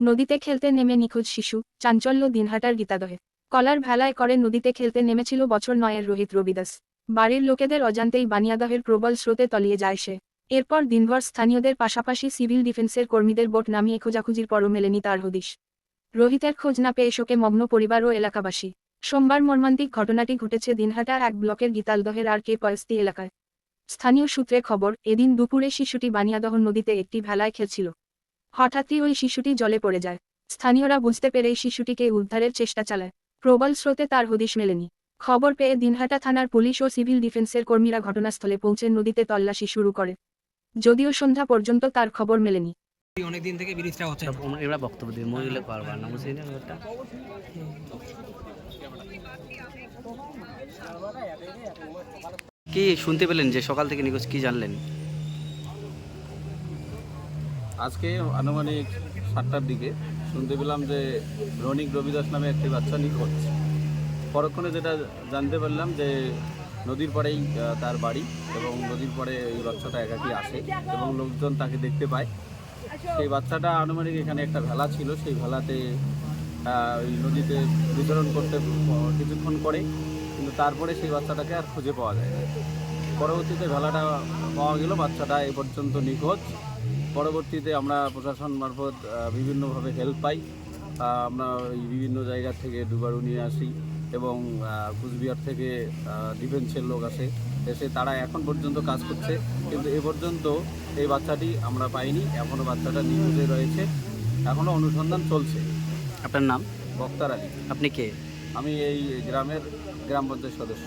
নদীতে খেলতে নেমে নিখোঁজ শিশু, চাঞ্চল্য দিনহাটার গীতাদহে। কলার ভেলায় করে নদীতে খেলতে নেমেছিল বছর নয়ের রোহিত রবিদাস। বাড়ির লোকেদের অজান্তেই বানিয়াদহের প্রবল স্রোতে তলিয়ে যায় সে। এরপর দিনভর স্থানীয়দের পাশাপাশি সিভিল ডিফেন্সের কর্মীদের বোট নামিয়ে খোঁজাখুঁজির পরও মেলেনি তার হদিশ। রোহিতের খোঁজ না পেয়ে শোকে মগ্ন পরিবার ও এলাকাবাসী। সোমবার মর্মান্তিক ঘটনাটি ঘটেছে দিনহাটার এক ব্লকের গীতালদহের আর কে পয়স্তি এলাকায়। স্থানীয় সূত্রে খবর, এদিন দুপুরে শিশুটি বানিয়াদহ নদীতে একটি ভেলায় খেলছিল। হঠাৎই ওই শিশুটি জলে পড়ে যায়। স্থানীয়রা বুঝতে পেরেই শিশুটিকে উদ্ধারের চেষ্টা চালায়। প্রবল স্রোতে তার হদিশ মেলেনি। খবর পেয়ে দিনহাটা থানার পুলিশ ও সিভিল ডিফেন্সের কর্মীরা ঘটনাস্থলে পৌঁছে নদীতে তল্লাশি শুরু করে। যদিও সন্ধ্যা পর্যন্ত তার খবর মেলেনি। অনেক দিন থেকে ব্রিজটা হচ্ছে। এরা বক্তব্য দিয়ে মহিলা পারবার না বুঝলি না ব্যাপারটা কি শুনতে পেলেন যে সকাল থেকে নিখোঁজ কি জানলেন? আজকে আনুমানিক সাতটার দিকে শুনতে পেলাম যে রনিক রবিদাস নামে একটি বাচ্চা নিখোঁজ পরক্ষণে যেটা জানতে পারলাম যে নদীর পাড়েই তার বাড়ি এবং নদীর পাড়ে এই বাচ্চাটা একাকি আসে এবং লোকজন তাকে দেখতে পায় সেই বাচ্চাটা আনুমানিক এখানে একটা ভেলা ছিল, সেই ভেলাতে ওই নদীতে বিতরণ করতে কিছুক্ষণ করে কিন্তু তারপরে সেই বাচ্চাটাকে আর খুঁজে পাওয়া যায় না। পরবর্তীতে ভেলাটা পাওয়া গেল বাচ্চাটা এ পর্যন্ত নিখোঁজ। পরবর্তীতে আমরা প্রশাসন মারফত বিভিন্নভাবে হেল্প পাই। আমরা ওই বিভিন্ন জায়গা থেকে ডুবারু নিয়ে আসি এবং কুচবিহার থেকে ডিফেন্সের লোক আসে। এসে তারা এখন পর্যন্ত কাজ করছে। কিন্তু এ পর্যন্ত এই বাচ্চাটি আমরা পাইনি। এখনও বাচ্চাটা নিখোঁজে রয়েছে। এখনও অনুসন্ধান চলছে। আপনার নাম? বক্তার আলী। আপনি কে? আমি এই গ্রামের গ্রাম পঞ্চায়েত সদস্য।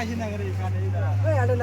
আসেন না এখানে? এখানে